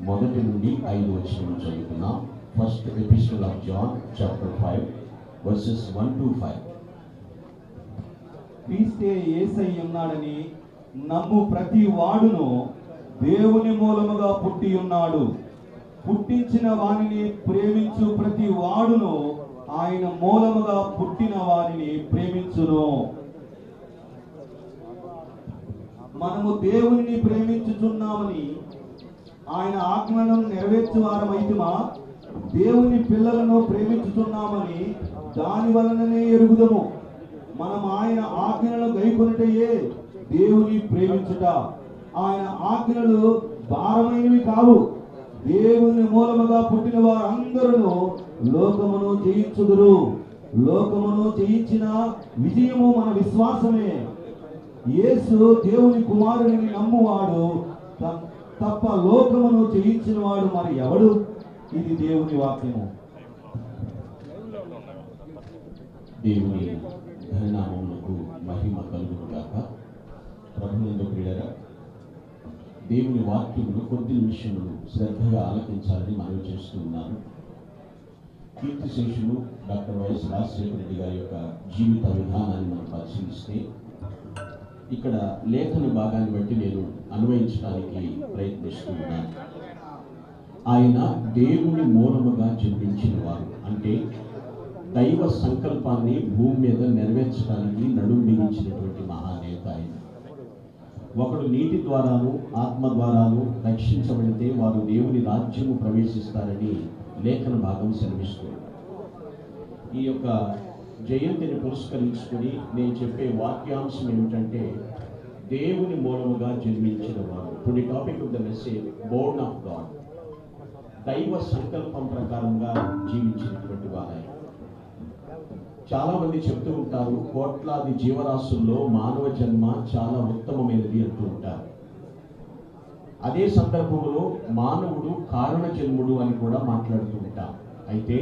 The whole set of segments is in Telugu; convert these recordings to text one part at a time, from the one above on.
మొదటి నుండి ఐదు వచ్చిన చదువుతున్నాం first episode of John chapter five verses one to five క్రీస్తే ఏసై ఉన్నాడని నమ్ము ప్రతి వాడును దేవుని మూలముగా పుట్టి ఉన్నాడు. పుట్టించిన వారిని ప్రేమించు ప్రతి వాడును ఆయన మూలముగా పుట్టిన వారిని ప్రేమించును. మనము దేవుని ప్రేమించుచున్నామని ఆయన ఆజ్ఞలను నెరవేర్చు వారమైతుమా దేవుని పిల్లలను ప్రేమించుతున్నామని దాని వలననే ఎరుగుదము. మనం ఆయన ఆజ్ఞలను గైకొనటయే దేవుని ప్రేమించుట. ఆయన ఆజ్ఞలు భారమైనవి కావు. దేవుని మూలముగా పుట్టిన వారందరూ లోకమును జయించుదురు. లోకమును జయించిన విజయము మన విశ్వాసమే. యేసు దేవుని కుమారుని నమ్మువాడు త- తప్ప లోకమును జయించిన వాడు మరి ఎవడు? ఇది దేవుని వాక్యము. దేవుని ఘననామమునకు మహిమ కలుగును గాక. ప్రభునందు క్రీడరా దేవుని వాక్యములు కొద్ది నిమిషములు శ్రద్ధగా ఆలకించాలని మనవి చేస్తున్నాను కీర్తి శేషులు డాక్టర్ వైఎస్ రాజశేఖర రెడ్డి గారి యొక్క జీవిత విధానాన్ని మనం పరిశీలిస్తే ఇక్కడ లేఖన భాగాన్ని బట్టి నేను అన్వయించడానికి ప్రయత్నిస్తున్నాను. ఆయన దేవుని మూలముగా జన్మించిన వారు. అంటే దైవ సంకల్పాన్ని భూమి మీద నెరవేర్చడానికి నడుం బిగించినటువంటి మహానేత ఆయన. ఒకడు నీటి ద్వారాను ఆత్మ ద్వారాను రక్షించబడితే వారు దేవుని రాజ్యము ప్రవేశిస్తారని లేఖన భాగం శ్రమిస్తుంది ఈ యొక్క జయంతిని పురస్కరించుకొని నేను చెప్పే వాక్యాంశం ఏమిటంటే దేవుని మూలముగా జన్మించిన వారు. ఇప్పుడు topic of the message born of God దైవ సంకల్పం ప్రకారంగా జీవించినటువంటి వారాయన చాలామంది చెప్తూ ఉంటారు కోట్లాది జీవరాశుల్లో మానవ జన్మ చాలా ఉత్తమమైనది అంటూ ఉంటారు. అదే సందర్భంలో మానవుడు కారణ జన్ముడు అని కూడా మాట్లాడుతూ ఉంటాం. అయితే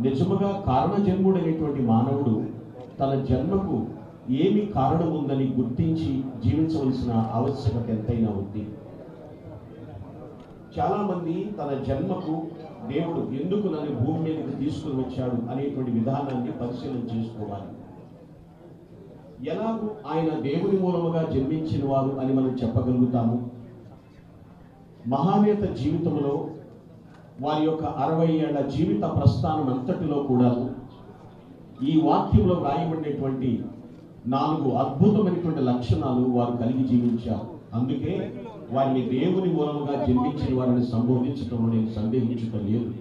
నిజముగా కారణ జన్ముడు మానవుడు తన జన్మకు ఏమి కారణం ఉందని గుర్తించి జీవించవలసిన ఆవశ్యకత ఎంతైనా ఉంది. చాలా మంది తన జన్మకు దేవుడు ఎందుకు నన్ను భూమి మీదకి తీసుకుని వచ్చాడు అనేటువంటి విధానాన్ని పరిశీలన చేసుకోవాలి. ఎలాగూ ఆయన దేవుని మూలముగా జన్మించిన వారు అని మనం చెప్పగలుగుతాము. మహానేత జీవితంలో వారి యొక్క అరవై ఏళ్ళ జీవిత ప్రస్థానం అంతటిలో కూడా ఈ వాక్యంలో వ్రాయబడినటువంటి నాలుగు అద్భుతమైనటువంటి లక్షణాలు వారు కలిగి జీవించారు. అందుకే వారిని దేవుని మూలంగా జన్మించిన వారిని సంబోధించడంలో నేను సందేహించటం లేదు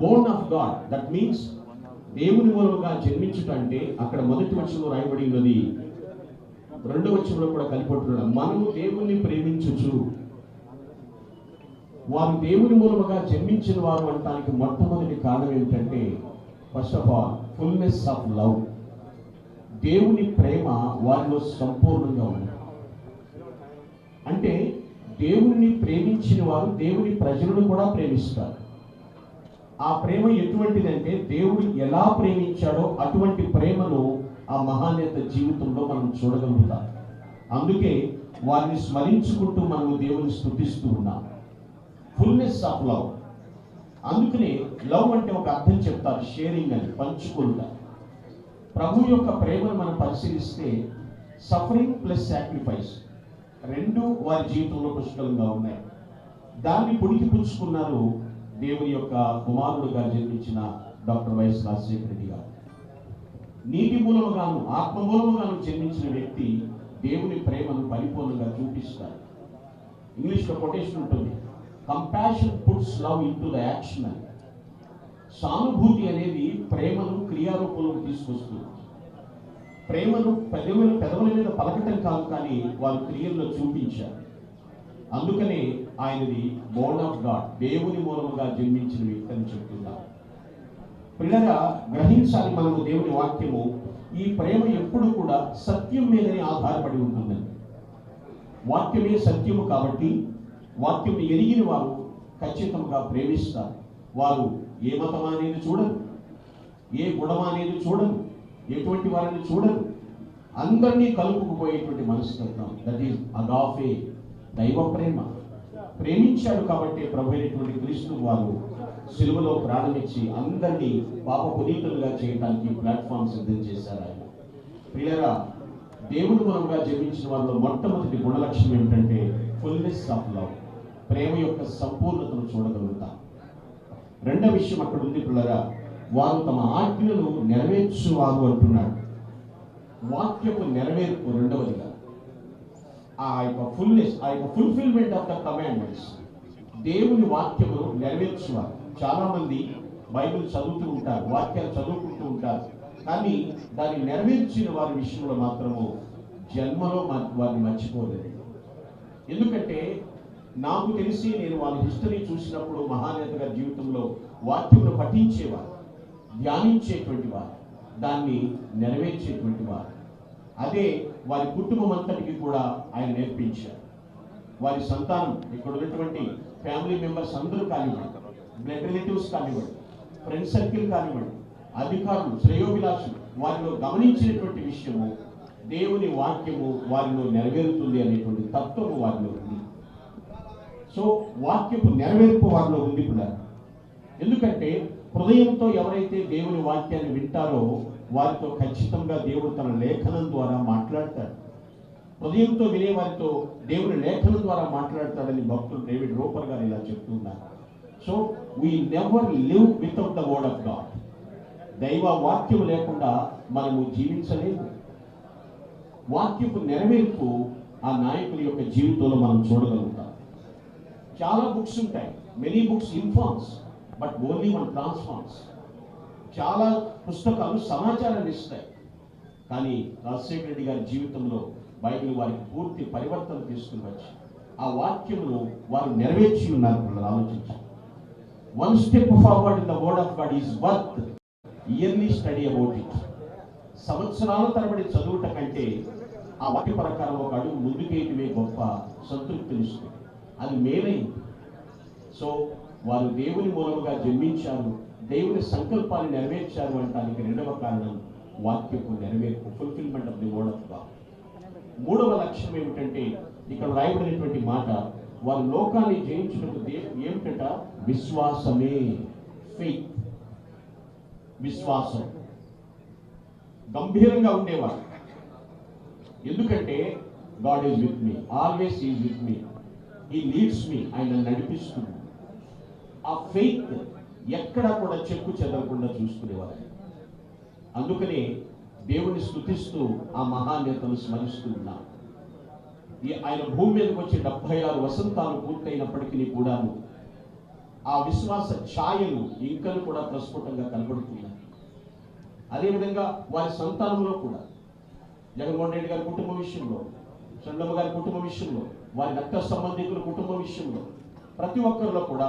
born of God that means దేవుని మూలంగా జన్మించుట అంటే అక్కడ మొదటి వచనంలో రాయబడి ఉన్నది. రెండవ వచనంలో కూడా కలిపట్టున్నాడు మనము దేవుణ్ణి ప్రేమించుచు. వారు దేవుని మూలముగా జన్మించిన వారు అనటానికి మొట్టమొదటి కారణం ఏమిటంటే first of all fullness of love దేవుని ప్రేమ వారిలో సంపూర్ణంగా ఉంది. అంటే దేవుణ్ణి ప్రేమించిన వారు దేవుని ప్రజలను కూడా ప్రేమిస్తారు. ఆ ప్రేమ ఎటువంటిదంటే దేవుడు ఎలా ప్రేమించాడో అటువంటి ప్రేమను ఆ మహానేత జీవితంలో మనం చూడగలుగుతాం. అందుకే వారిని స్మరించుకుంటూ మనము దేవుని స్థుతిస్తూ ఉన్నాం. ఫుల్నెస్ ఆఫ్ లవ్ అందుకనే లవ్ అంటే ఒక అర్థం చెప్తారు షేరింగ్ అని పంచుకుంటా ప్రభు యొక్క ప్రేమను మనం పరిశీలిస్తే సఫరింగ్ ప్లస్ సాక్రిఫైస్ రెండు వారి జీవితంలో పుష్కలంగా ఉన్నాయి. దాన్ని పుడికి పుచ్చుకున్నారు దేవుని యొక్క కుమారుడుగా జన్మించిన డాక్టర్ వైఎస్ రాజశేఖర రెడ్డి గారు. నీటి మూలముగాను ఆత్మ మూలముగాను జన్మించిన వ్యక్తి దేవుని ప్రేమను పరిపూర్ణంగా చూపిస్తారు ఇంగ్లీష్లో కొటేషన్ ఉంటుంది. Compassion puts love into the action అని సానుభూతి అనేది ప్రేమను క్రియారూపంలో తీసుకొస్తుంది. ప్రేమను పెదవుల పెదవుల మీద పలకటం కాదు కానీ వారు క్రియల్లో చూపించారు. అందుకనే ఆయనది బోర్న్ ఆఫ్ గాడ్ దేవుని మూలముగా జన్మించిన వ్యక్తి అని చెప్తున్నారు. పిల్లగా గ్రహించాలి మనము దేవుని వాక్యము. ఈ ప్రేమ ఎప్పుడు కూడా సత్యం మీదనే ఆధారపడి ఉంటుందని వాక్యమే సత్యము కాబట్టి వాక్యం ఎరిగిన వారు ఖచ్చితంగా ప్రేమిస్తారు. వారు ఏ మతం అనేది చూడరు. ఏ గుణం అనేది చూడరు. ఎటువంటి వారిని చూడరు. అందరినీ కలుపుకుపోయేటువంటి మనస్తత్వం. దట్ ఈస్ అగాఫే దైవ ప్రేమ. ప్రేమించాడు కాబట్టి ప్రభు అయినటువంటి క్రీస్తు వారు సిలువలో ప్రాణమిచ్చి అందరినీ పాప పునీతులుగా చేయడానికి ప్లాట్ఫామ్ సిద్ధం చేశారు ఆయన. ప్రియరా దేవుడు మనముగా జన్మించిన వారిలో మొట్టమొదటి గుణలక్ష్యం ఏమిటంటే ఫుల్నెస్ ఆఫ్ లవ్ ప్రేమ యొక్క సంపూర్ణతను చూడగలుగుతాం. రెండవ విషయం అక్కడ ఉంది పిల్లరా వారు తమ ఆజ్ఞలను నెరవేర్చువారు అంటున్నాడు వాక్యపు నెరవేర్పు రెండవదిగా. ఆ యొక్క ఫుల్నెస్ ఆ యొక్క ఫుల్ఫిల్మెంట్ ఆఫ్ ద కమాండ్మెంట్స్ దేవుని వాక్యమును నెరవేర్చువారు. చాలామంది బైబిల్ చదువుతూ ఉంటారు వాక్యాలు చదువుకుంటూ ఉంటారు. కానీ దాన్ని నెరవేర్చిన వారి విషయంలో మాత్రము జన్మలో మా- వారిని మర్చిపోలేదు ఎందుకంటే నాకు తెలిసి నేను వాళ్ళ హిస్టరీ చూసినప్పుడు మహానేత గారి జీవితంలో వాక్యమును పఠించేవారు ధ్యానించేటువంటి వారు దాన్ని నెరవేర్చేటువంటి వారు. అదే వారి కుటుంబం అంతటికి కూడా ఆయన నేర్పించారు. వారి సంతానం ఇక్కడ ఉన్నటువంటి ఫ్యామిలీ మెంబర్స్ అందరూ కానివ్వండి బ్లడ్ రిలేటివ్స్ కానివ్వండి ఫ్రెండ్ సర్కిల్ కానివ్వండి అధికారులు శ్రేయోభిలాషులు వారిలో గమనించినటువంటి విషయము దేవుని వాక్యము వారిలో నెరవేరుతుంది అనేటువంటి సో వాక్యపు నెరవేర్పు వారిలో ఉంది కూడా. ఎందుకంటే హృదయంతో ఎవరైతే దేవుని వాక్యాన్ని వింటారో వారితో ఖచ్చితంగా దేవుడు తన లేఖనం ద్వారా మాట్లాడతాడు. హృదయంతో వినే వారితో దేవుని లేఖనం ద్వారా మాట్లాడతాడని భక్తులు డేవిడ్ రూపర్ గారు ఇలా చెప్తున్నారు so we never live without the word of God దైవ వాక్యం లేకుండా మనము జీవించలేము వాక్యపు నెరవేర్పు ఆ నాయకుల యొక్క జీవితంలో మనం చూడగలుగుతాం. చాలా బుక్స్ ఉంటాయి. Many books informs but only one transforms చాలా పుస్తకాలు సమాచారాన్ని ఇస్తాయి. కానీ రాజశేఖర రెడ్డి గారి జీవితంలో బైబిల్ వారికి పూర్తి పరివర్తన తీసుకుని వచ్చి ఆ వాక్యమును వారు నెరవేర్చి ఉన్నారు పిల్లలు ఆలోచించి. One step forward in the word of God is worth yearly study about it సంవత్సరాల తరబడి చదువుట కంటే ఆ వాక్య ప్రకారం ఒక అడుగు ముందుకేయటమే గొప్ప సంతృప్తినిస్తుంది. అది మేలైంది. సో వారు దేవుని మూలముగా జన్మించారు. దేవుని సంకల్పాన్ని నెరవేర్చారు అంటానికి రెండవ కారణం వాక్యపు నెరవేర్పు fulfilment of the word of God మూడవ లక్ష్యం ఏమిటంటే ఇక్కడ రాయబడినటువంటి మాట వారు లోకాన్ని జయించుటకు ఏమిటంట? విశ్వాసమే. ఫెయిత్ విశ్వాసం. గంభీరంగా ఉండేవారు. ఎందుకంటే God is with me always is with me he leads me ఆయన నడిపిస్తుంది. ఆ ఫెయిత్ ఎక్కడా కూడా చెక్కు చెదరకుండా చూసుకునేవారు అందుకనే దేవుని స్థుతిస్తూ ఆ మహానేతను స్మరిస్తూ ఉన్నాం. ఈ ఆయన భూమి మీదకి వచ్చి డెబ్బై ఆరు వసంతాలు పూర్తయినప్పటికీ కూడాను ఆ విశ్వాస ఛాయలు ఇంకను కూడా ప్రస్ఫుటంగా కనబడుతున్నాయి. అదేవిధంగా వారి సంతానంలో కూడా జగన్మోహన్ రెడ్డి గారి కుటుంబ విషయంలో చంద్రమ్మ గారి కుటుంబ విషయంలో వారి రక్త సంబంధికుల కుటుంబ విషయంలో ప్రతి ఒక్కరిలో కూడా